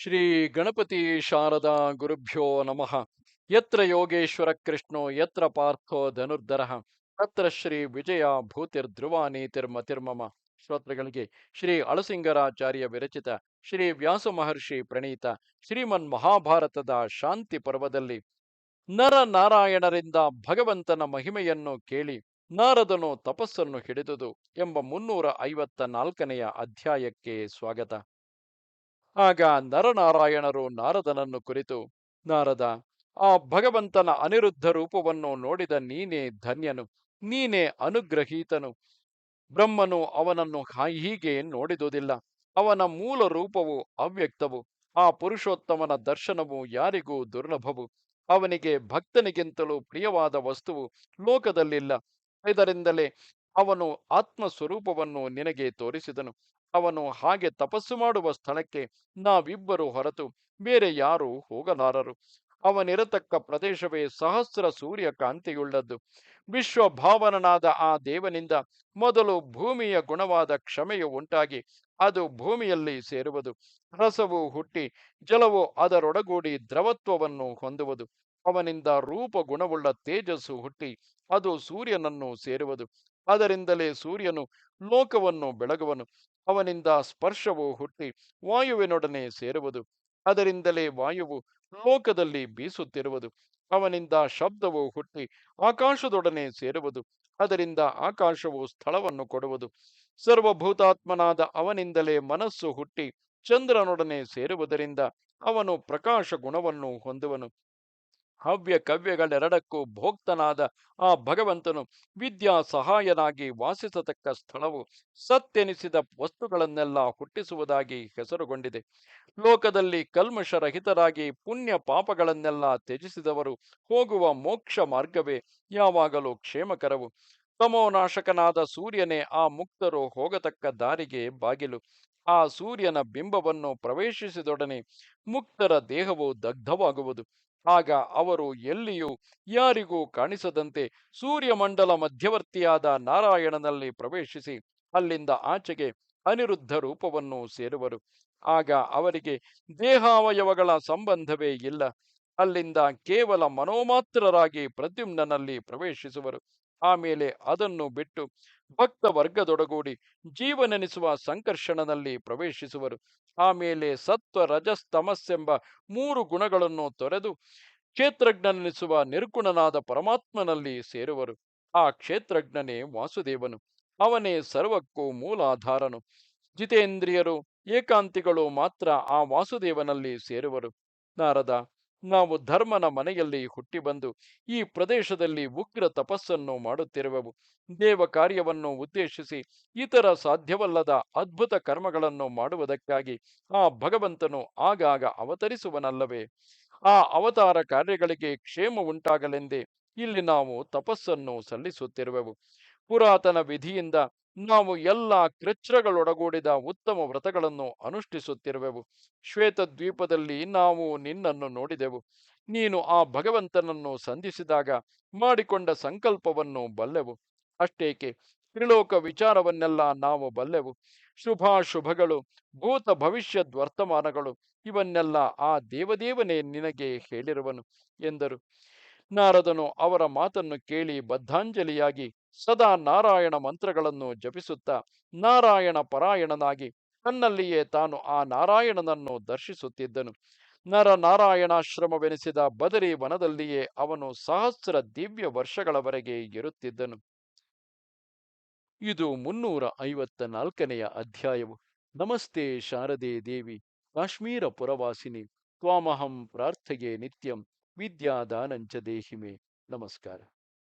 ಶ್ರೀ ಗಣಪತಿ ಶಾರದಾ ಗುರುಭ್ಯೋ ನಮಃ. ಯತ್ರ ಯೋಗೇಶ್ವರ ಕೃಷ್ಣೋ, ಯತ್ರ ಪಾರ್ಥೋ ಧನುರ್ಧರ. ತತ್ರ ಶ್ರೀ ವಿಜಯ ತಿರ್ಮ ತಿರ್ಮಮ ಶ್ರೋತೃಗಳಿಗೆ ಶ್ರೀ ಅಳಸಿಂಗರಾಚಾರ್ಯ ವಿರಚಿತ ಶ್ರೀ ವ್ಯಾಸ ಮಹರ್ಷಿ ಪ್ರಣೀತ ಶ್ರೀಮನ್ ಮಹಾಭಾರತದ ಶಾಂತಿ ಪರ್ವದಲ್ಲಿ ನರ ನಾರಾಯಣರಿಂದ ಭಗವಂತನ ಮಹಿಮೆಯನ್ನು ಕೇಳಿ ನಾರದನು ತಪಸ್ಸನ್ನು ಹಿಡಿದುದು ಎಂಬ ಮುನ್ನೂರ ಐವತ್ತ ನಾಲ್ಕನೆಯ ಅಧ್ಯಾಯಕ್ಕೆ ಸ್ವಾಗತ. ಆಗ ನರನಾರಾಯಣರು ನಾರದನನ್ನು ಕುರಿತು, ನಾರದ, ಆ ಭಗವಂತನ ಅನಿರುದ್ಧ ರೂಪವನ್ನು ನೋಡಿದ ನೀನೇ ಧನ್ಯನು, ನೀನೇ ಅನುಗ್ರಹೀತನು. ಬ್ರಹ್ಮನು ಅವನನ್ನು ಹೀಗೆ ನೋಡಿದುದಿಲ್ಲ. ಅವನ ಮೂಲ ರೂಪವು ಅವ್ಯಕ್ತವು. ಆ ಪುರುಷೋತ್ತಮನ ದರ್ಶನವು ಯಾರಿಗೂ ದುರ್ಲಭವು. ಅವನಿಗೆ ಭಕ್ತನಿಗಿಂತಲೂ ಪ್ರಿಯವಾದ ವಸ್ತುವು ಲೋಕದಲ್ಲಿಲ್ಲ. ಇದರಿಂದಲೇ ಅವನು ಆತ್ಮ ಸ್ವರೂಪವನ್ನು ನಿನಗೆ ತೋರಿಸಿದನು. ಅವನು ಹಾಗೆ ತಪಸ್ಸು ಮಾಡುವ ಸ್ಥಳಕ್ಕೆ ನಾವಿಬ್ಬರು ಹೊರತು ಬೇರೆ ಯಾರೂ ಹೋಗಲಾರರು. ಅವನಿರತಕ್ಕ ಪ್ರದೇಶವೇ ಸಹಸ್ರ ಸೂರ್ಯ ಕಾಂತಿಯುಳ್ಳದ್ದು. ವಿಶ್ವಭಾವನನಾದ ಆ ದೇವನಿಂದ ಮೊದಲು ಭೂಮಿಯ ಗುಣವಾದ ಕ್ಷಮೆಯು ಉಂಟಾಗಿ ಅದು ಭೂಮಿಯಲ್ಲಿ ಸೇರುವುದು. ರಸವು ಹುಟ್ಟಿ ಜಲವು ಅದರೊಡಗೂಡಿ ದ್ರವತ್ವವನ್ನು ಹೊಂದುವುದು. ಅವನಿಂದ ರೂಪ ಗುಣವುಳ್ಳ ತೇಜಸ್ಸು ಹುಟ್ಟಿ ಅದು ಸೂರ್ಯನನ್ನು ಸೇರುವುದು. ಅದರಿಂದಲೇ ಸೂರ್ಯನು ಲೋಕವನ್ನು ಬೆಳಗುವನು. ಅವನಿಂದ ಸ್ಪರ್ಶವು ಹುಟ್ಟಿ ವಾಯುವಿನೊಡನೆ ಸೇರುವುದು. ಅದರಿಂದಲೇ ವಾಯುವು ಲೋಕದಲ್ಲಿ ಬೀಸುತ್ತಿರುವುದು. ಅವನಿಂದ ಶಬ್ದವು ಹುಟ್ಟಿ ಆಕಾಶದೊಡನೆ ಸೇರುವುದು. ಅದರಿಂದ ಆಕಾಶವು ಸ್ಥಳವನ್ನು ಕೊಡುವುದು. ಸರ್ವಭೂತಾತ್ಮನಾದ ಅವನಿಂದಲೇ ಮನಸ್ಸು ಹುಟ್ಟಿ ಚಂದ್ರನೊಡನೆ ಸೇರುವುದರಿಂದ ಅವನು ಪ್ರಕಾಶ ಗುಣವನ್ನು ಹೊಂದುವನು. ಹವ್ಯ ಕವ್ಯಗಳೆರಡಕ್ಕೂ ಭೋಕ್ತನಾದ ಆ ಭಗವಂತನು ವಿದ್ಯಾ ಸಹಾಯನಾಗಿ ವಾಸಿಸತಕ್ಕ ಸ್ಥಳವು ಸತ್ತೆನಿಸಿದ ವಸ್ತುಗಳನ್ನೆಲ್ಲ ಹುಟ್ಟಿಸುವುದಾಗಿ ಹೆಸರುಗೊಂಡಿದೆ. ಲೋಕದಲ್ಲಿ ಕಲ್ಮಶರಹಿತರಾಗಿ ಪುಣ್ಯ ಪಾಪಗಳನ್ನೆಲ್ಲ ತ್ಯಜಿಸಿದವರು ಹೋಗುವ ಮೋಕ್ಷ ಮಾರ್ಗವೇ ಯಾವಾಗಲೂ ಕ್ಷೇಮಕರವು. ತಮೋನಾಶಕನಾದ ಸೂರ್ಯನೇ ಆ ಮುಕ್ತರು ಹೋಗತಕ್ಕ ದಾರಿಗೆ ಬಾಗಿಲು. ಆ ಸೂರ್ಯನ ಬಿಂಬವನ್ನು ಪ್ರವೇಶಿಸಿದೊಡನೆ ಮುಕ್ತರ ದೇಹವು ದಗ್ಧವಾಗುವುದು. ಆಗ ಅವರು ಎಲ್ಲಿಯೂ ಯಾರಿಗೂ ಕಾಣಿಸದಂತೆ ಸೂರ್ಯಮಂಡಲ ಮಧ್ಯವರ್ತಿಯಾದ ನಾರಾಯಣನಲ್ಲಿ ಪ್ರವೇಶಿಸಿ ಅಲ್ಲಿಂದ ಆಚೆಗೆ ಅನಿರುದ್ಧ ರೂಪವನ್ನು ಸೇರುವರು. ಆಗ ಅವರಿಗೆ ದೇಹಾವಯವಗಳ ಸಂಬಂಧವೇ ಇಲ್ಲ. ಅಲ್ಲಿಂದ ಕೇವಲ ಮನೋಮಾತ್ರರಾಗಿ ಪ್ರದ್ಯುಮ್ನಲ್ಲಿ ಪ್ರವೇಶಿಸುವರು. ಆಮೇಲೆ ಅದನ್ನು ಬಿಟ್ಟು ಭಕ್ತ ವರ್ಗದೊಡಗೂಡಿ ಜೀವನೆನಿಸುವ ಸಂಕರ್ಷಣನಲ್ಲಿ ಪ್ರವೇಶಿಸುವರು. ಆಮೇಲೆ ಸತ್ವ ರಜಸ್ತಮಸ್ಸೆಂಬ ಮೂರು ಗುಣಗಳನ್ನು ತೊರೆದು ಕ್ಷೇತ್ರಜ್ಞನೆನಿಸುವ ನಿರ್ಗುಣನಾದ ಪರಮಾತ್ಮನಲ್ಲಿ ಸೇರುವರು. ಆ ಕ್ಷೇತ್ರಜ್ಞನೇ ವಾಸುದೇವನು. ಅವನೇ ಸರ್ವಕ್ಕೂ ಮೂಲಾಧಾರನು. ಜಿತೇಂದ್ರಿಯರು, ಏಕಾಂತಿಗಳು ಮಾತ್ರ ಆ ವಾಸುದೇವನಲ್ಲಿ ಸೇರುವರು. ನಾರದ ನಾವು ಧರ್ಮನ ಮನೆಯಲ್ಲಿ ಹುಟ್ಟಿ ಬಂದು ಈ ಪ್ರದೇಶದಲ್ಲಿ ಉಗ್ರ ತಪಸ್ಸನ್ನು ಮಾಡುತ್ತಿರುವೆವು. ದೇವ ಕಾರ್ಯವನ್ನು ಉದ್ದೇಶಿಸಿ ಇತರ ಸಾಧ್ಯವಲ್ಲದ ಅದ್ಭುತ ಕರ್ಮಗಳನ್ನು ಮಾಡುವುದಕ್ಕಾಗಿ ಆ ಭಗವಂತನು ಆಗಾಗ ಅವತರಿಸುವನಲ್ಲವೇ? ಆ ಅವತಾರ ಕಾರ್ಯಗಳಿಗೆ ಕ್ಷೇಮ ಉಂಟಾಗಲೆಂದೇ ಇಲ್ಲಿ ನಾವು ತಪಸ್ಸನ್ನು ಸಲ್ಲಿಸುತ್ತಿರುವೆವು. ಪುರಾತನ ವಿಧಿಯಿಂದ ನಾವು ಎಲ್ಲ ಕೃಚ್ರಗಳೊಡಗೂಡಿದ ಉತ್ತಮ ವ್ರತಗಳನ್ನು ಅನುಷ್ಠಿಸುತ್ತಿರುವೆವು. ಶ್ವೇತದ್ವೀಪದಲ್ಲಿ ನಾವು ನಿನ್ನನ್ನು ನೋಡಿದೆವು. ನೀನು ಆ ಭಗವಂತನನ್ನು ಸಂಧಿಸಿದಾಗ ಮಾಡಿಕೊಂಡ ಸಂಕಲ್ಪವನ್ನು ಬಲ್ಲೆವು. ಅಷ್ಟೇಕೆ, ತ್ರಿಲೋಕ ವಿಚಾರವನ್ನೆಲ್ಲ ನಾವು ಬಲ್ಲೆವು. ಶುಭಾಶುಭಗಳು, ಭೂತ ಭವಿಷ್ಯದ್ ವರ್ತಮಾನಗಳು, ಇವನ್ನೆಲ್ಲ ಆ ದೇವದೇವನೇ ನಿನಗೆ ಹೇಳಿರುವನು ಎಂದರು. ನಾರದನು ಅವರ ಮಾತನ್ನು ಕೇಳಿ ಬದ್ಧಾಂಜಲಿಯಾಗಿ ಸದಾ ನಾರಾಯಣ ಮಂತ್ರಗಳನ್ನು ಜಪಿಸುತ್ತಾ ನಾರಾಯಣ ಪರಾಯಣನಾಗಿ ತನ್ನಲ್ಲಿಯೇ ತಾನು ಆ ನಾರಾಯಣನನ್ನು ದರ್ಶಿಸುತ್ತಿದ್ದನು. ನರ ನಾರಾಯಣಾಶ್ರಮವೆನಿಸಿದ ಬದರಿ ವನದಲ್ಲಿಯೇ ಅವನು ಸಹಸ್ರ ದಿವ್ಯ ವರ್ಷಗಳವರೆಗೆ ಇರುತ್ತಿದ್ದನು. ಇದು ಮುನ್ನೂರ ಐವತ್ತ ನಾಲ್ಕನೆಯ ಅಧ್ಯಾಯವು. ನಮಸ್ತೆ ಶಾರದೆ ದೇವಿ, ಕಾಶ್ಮೀರ ಪುರವಾಸಿನಿ, ತ್ವಾಮಹಂ ಪ್ರಾರ್ಥೆಗೆ ನಿತ್ಯಂ ವಿದ್ಯಾದಾನಂಚ ದೇಹಿಮೆ. ನಮಸ್ಕಾರ.